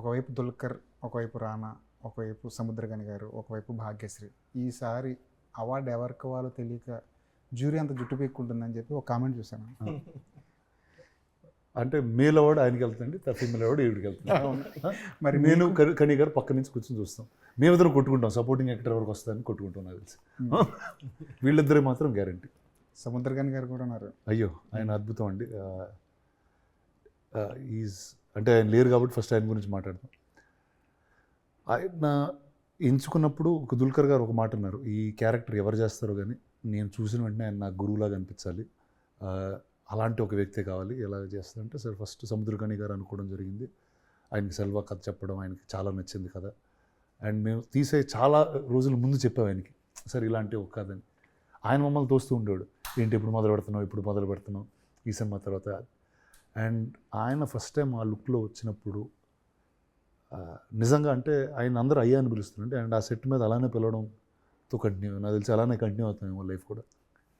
ఒకవైపు దుల్కర్ ఒకవైపు రానా ఒకవైపు సముద్రగని గారు ఒకవైపు భాగ్యశ్రీ. ఈసారి అవార్డు ఎవరికి వాళ్ళో తెలియక జ్యూరీ అంత జుట్టు పీక్కుంటుందని చెప్పి ఒక కామెంట్ చూశాను. అంటే మేల్ అవార్డు ఆయనకి వెళ్తుంది అవార్డు ఈవిడికి వెళ్తుంది. మరి నేను కని- గారు పక్క నుంచి కూర్చొని చూస్తాం. మేమిద్దరం కొట్టుకుంటాం సపోర్టింగ్ యాక్టర్ వరకు వస్తుందని కొట్టుకుంటాం నాకు తెలిసి. వీళ్ళిద్దరే మాత్రం గ్యారంటీ. సముద్రగని గారు కూడా ఉన్నారు. అయ్యో ఆయన అద్భుతం అండి. ఈజ్ అంటే ఆయన లేరు కాబట్టి ఫస్ట్ ఆయన గురించి మాట్లాడతాం. ఆయన ఎంచుకున్నప్పుడు ఒక దుల్కర్ గారు ఒక మాట అన్నారు ఈ క్యారెక్టర్ ఎవరు చేస్తారో కానీ నేను చూసిన వెంటనే ఆయన నాకు గురువులాగా అనిపించాలి. అలాంటి ఒక వ్యక్తే కావాలి. ఎలా చేస్తారంటే సరే ఫస్ట్ సముద్రకని గారు అనుకోవడం జరిగింది. ఆయనకి సెల్వా కథ చెప్పడం ఆయనకి చాలా నచ్చింది కదా అండ్ మేము తీసే చాలా రోజుల ముందు చెప్పాం ఆయనకి సరే ఇలాంటి ఒక కథ అని ఆయన మమ్మల్ని తోస్తూ ఉండేవాడు. ఏంటి ఇప్పుడు మొదలు పెడుతున్నావు? ఇప్పుడు మొదలు పెడుతున్నావు? ఈ సినిమా తర్వాత అండ్ ఆయన ఫస్ట్ టైం ఆ లుక్లో వచ్చినప్పుడు నిజంగా అంటే ఆయన అందరూ అయ్యా అని పిలుస్తున్నారు అంటే అండ్ ఆ సెట్ మీద అలానే పిలవడంతో కంటిన్యూ నాకు తెలిసి అలానే కంటిన్యూ అవుతుంది లైఫ్ కూడా.